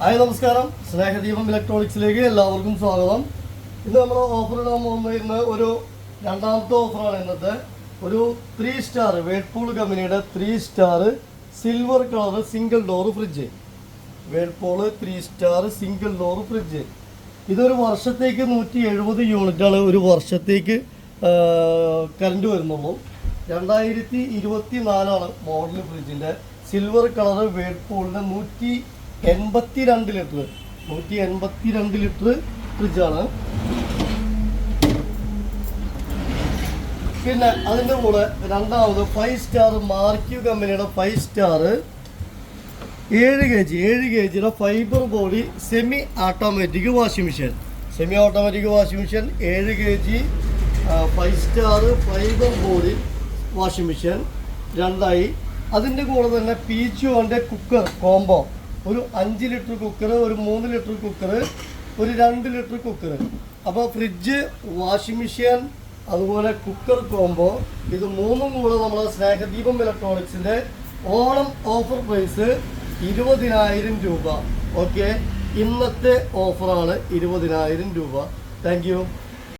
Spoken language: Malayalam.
ഹായ് നമസ്കാരം. സ്നേഹദീപം ഇലക്ട്രോണിക്സിലേക്ക് എല്ലാവർക്കും സ്വാഗതം. ഇന്ന് നമ്മൾ ഓഫർ ഇടാൻ പോകുന്ന ഒരു രണ്ടാമത്തെ ഓഫറാണ് ഇന്നത്തെ. ഒരു ത്രീ സ്റ്റാർ വേൾപൂൾ കമ്പനിയുടെ three star silver colour single door fridge Whirlpool three star single door fridge ഇതൊരു വർഷത്തേക്ക് നൂറ്റി എഴുപത് യൂണിറ്റാണ് ഒരു വർഷത്തേക്ക് കറണ്ട് വരുന്നുള്ളൂ. രണ്ടായിരത്തി ഇരുപത്തി നാലാണ് മോഡൽ ഫ്രിഡ്ജിന്റെ സിൽവർ കളർ വേൾപൂളിന്റെ നൂറ്റി എൺപത്തി രണ്ട് ലിറ്റർ. നൂറ്റി എൺപത്തി രണ്ട് ലിറ്റർ ഫ്രിഡ്ജാണ്. പിന്നെ അതിന്റെ കൂടെ രണ്ടാമത് ഫൈവ് സ്റ്റാർ മാർക്യു കമ്പനിയുടെ ഫൈവ് സ്റ്റാർ ഏഴ് കെ ജി ഏഴ് കെ ജിയുടെ fibre body semi automatic washing machine semi automatic washing machine ഏഴ് K G five star fibre body washing machine രണ്ടായി. അതിന്റെ കൂടെ തന്നെ പി ജിയോന്റെ കുക്കർ കോംബോ ഒരു അഞ്ച് ലിറ്റർ കുക്കർ ഒരു മൂന്ന് ലിറ്റർ കുക്കർ ഒരു രണ്ട് ലിറ്റർ കുക്കർ അപ്പോൾ ഫ്രിഡ്ജ് വാഷിംഗ് മെഷീൻ അതുപോലെ കുക്കർ കോംബോ ഇത് മൂന്നും കൂടെ നമ്മൾ സ്നേഹദീപം ഇലക്ട്രോണിക്സിന്റെ ഓണം ഓഫർ പ്രൈസ് ഇരുപതിനായിരം രൂപ. ഓക്കെ ഇന്നത്തെ ഓഫറാണ് ഇരുപതിനായിരം രൂപ. താങ്ക്